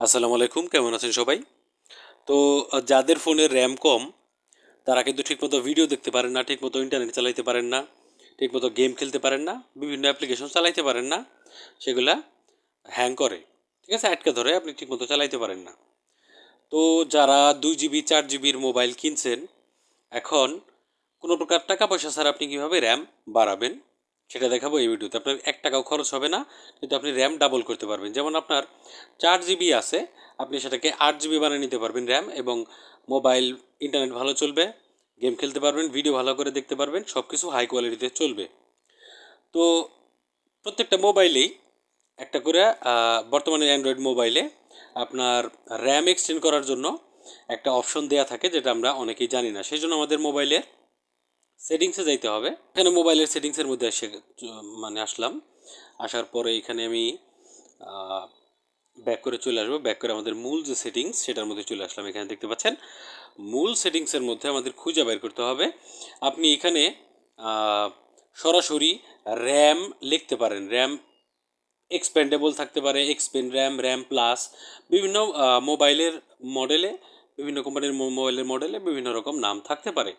আসসালামু আলাইকুম, কেমন আছেন সবাই? তো যাদের ফোনে র্যাম কম, তারা কিন্তু ঠিকমতো ভিডিও দেখতে পারেন না, ঠিকমতো ইন্টারনেট চালাইতে পারেন না, ঠিকমতো গেম খেলতে পারেন না, বিভিন্ন অ্যাপ্লিকেশন চালাইতে পারেন না, সেগুলা হ্যাং করে। ঠিক আছে, আটকে ধরে আপনি ঠিকমতো চালাইতে পারেন না। তো, যারা দুই জিবি, চার জিবির মোবাইল কিনছেন, এখন কোনো প্রকার টাকা পয়সা ছাড়া আপনি কীভাবে র্যাম বাড়াবেন? সেটা দেখাবো এই ভিডিওতে। আপনার এক টাকাও খরচ হবে না, কিন্তু আপনি র্যাম ডাবল করতে পারবেন। যেমন আপনার চার জিবি আছে, আপনি সেটাকে আট জিবি বানিয়ে নিতে পারবেন র্যাম এবং মোবাইল ইন্টারনেট ভালো চলবে গেম খেলতে পারবেন ভিডিও ভালো করে দেখতে পারবেন সব কিছু হাই কোয়ালিটিতে চলবে। তো প্রত্যেকটা মোবাইলেই একটা করে বর্তমানে অ্যান্ড্রয়েড মোবাইলে আপনার র্যাম এক্সটেন্ড করার জন্য একটা অপশন দেয়া থাকে, যেটা আমরা অনেকেই জানি না। সেই জন্য আমাদের মোবাইলের সেটিংসে যাইতে হবে। এখানে মোবাইলের সেটিংসের মধ্যে এসে মানে আসলাম। আসার পরে এখানে আমি ব্যাক করে চলে আসব। ব্যাক করে আমাদের মূল যে সেটিংস সেটার মধ্যে চলে আসলাম। এখানে দেখতে পাচ্ছেন, মূল সেটিংসের মধ্যে আমাদের খুঁজে বের করতে হবে। আপনি এখানে সরাসরি র্যাম লিখতে পারেন। র্যাম এক্সপেন্ডেবল থাকতে পারে। এক্সপেন্ড র্যাম র্যাম প্লাস বিভিন্ন মোবাইলের মডেলে বিভিন্ন কোম্পানির মোবাইলের মডেলে বিভিন্ন রকম নাম থাকতে পারে।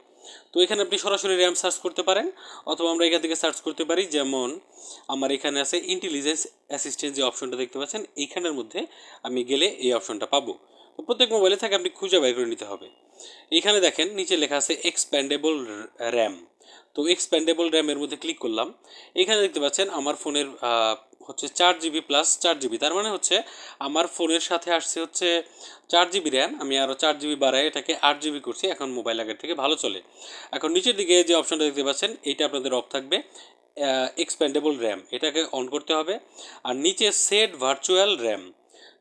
তো এখানে আপনি সরাসরি র্যাম সার্চ করতে পারেন, অথবা আমরা এখান থেকে সার্চ করতে পারি, যেমন আমার এখানে আছে ইন্টেলিজেন্স অ্যাসিস্ট্যান্ট যে অপশনটা দেখতে পাচ্ছেন এইখানের মধ্যে আমি গেলে এই অপশনটা পাবো। তো প্রত্যেক মোবাইলে থাকে আপনি খুঁজে বের করে নিতে হবে। এইখানে দেখেন, নিচে লেখা আছে এক্সপ্যান্ডেবল র্যাম তো এক্সপ্যান্ডেবল র্যামের মধ্যে ক্লিক করলাম। এখানে দেখতে পাচ্ছেন, আমার ফোনের হচ্ছে চার জিবি প্লাস চার জিবি। তার মানে হচ্ছে আমার ফোনের সাথে আসছে হচ্ছে চার জিবি র্যাম, আমি আরও চার জিবি বাড়াই এটাকে আট জিবি করছি, এখন মোবাইল আগের থেকে ভালো চলে। এখন নিচের দিকে যে অপশনটা দেখতে পাচ্ছেন, এইটা আপনাদের অফ থাকবে এক্সপ্যান্ডেবল র্যাম এটাকে অন করতে হবে। আর নিচে set virtual RAM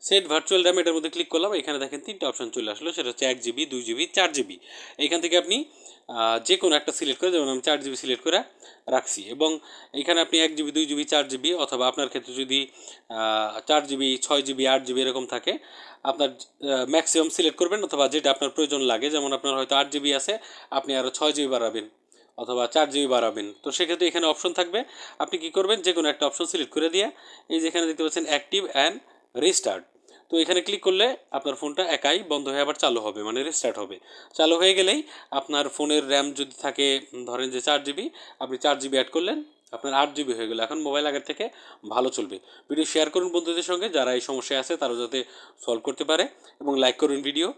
set virtual RAM এটার মধ্যে ক্লিক করলাম, এখানে দেখেন তিনটা অপশন চলে আসলো, সেটা হচ্ছে এক জিবি, দুই জিবি, চার জিবি। এইখান থেকে আপনি যে কোনো একটা সিলেক্ট করে, যেমন আমি চার জিবি সিলেক্ট করে রাখছি। এবং এখানে আপনি এক জিবি, দুই জিবি, চার জিবি অথবা আপনার ক্ষেত্রে যদি চার জিবি, ছয় জিবি, আট জিবি এরকম থাকে, আপনার ম্যাক্সিমাম সিলেক্ট করবেন অথবা যেটা আপনার প্রয়োজন লাগে, যেমন আপনার হয়তো আট জিবি আছে, আপনি আরও ছয় জিবি বাড়াবেন অথবা চার জিবি বাড়াবেন। তো সেক্ষেত্রে এখানে অপশন থাকবে, আপনি কি করবেন? যে কোনো একটা অপশন সিলেক্ট করে দিয়ে, এই যেখানে দেখতে পাচ্ছেন অ্যাক্টিভ অ্যান্ড রিস্টার্ট তো এখানে ক্লিক করলে আপনার ফোনটা একাই বন্ধ হয়ে আবার চালু হবে মানে রিস্টার্ট হবে। চালু হয়ে গেলেই আপনার ফোনের র্যাম যদি থাকে, ধরেন যে চার জিবি আপনি চার জিবি অ্যাড করলেন, আপনার আট জিবি হয়ে গেলো। এখন মোবাইল আগের থেকে ভালো চলবে। ভিডিও শেয়ার করুন বন্ধুদের সঙ্গে, যারা এই সমস্যায় আছে তারা যাতে সলভ করতে পারে এবং লাইক করুন ভিডিও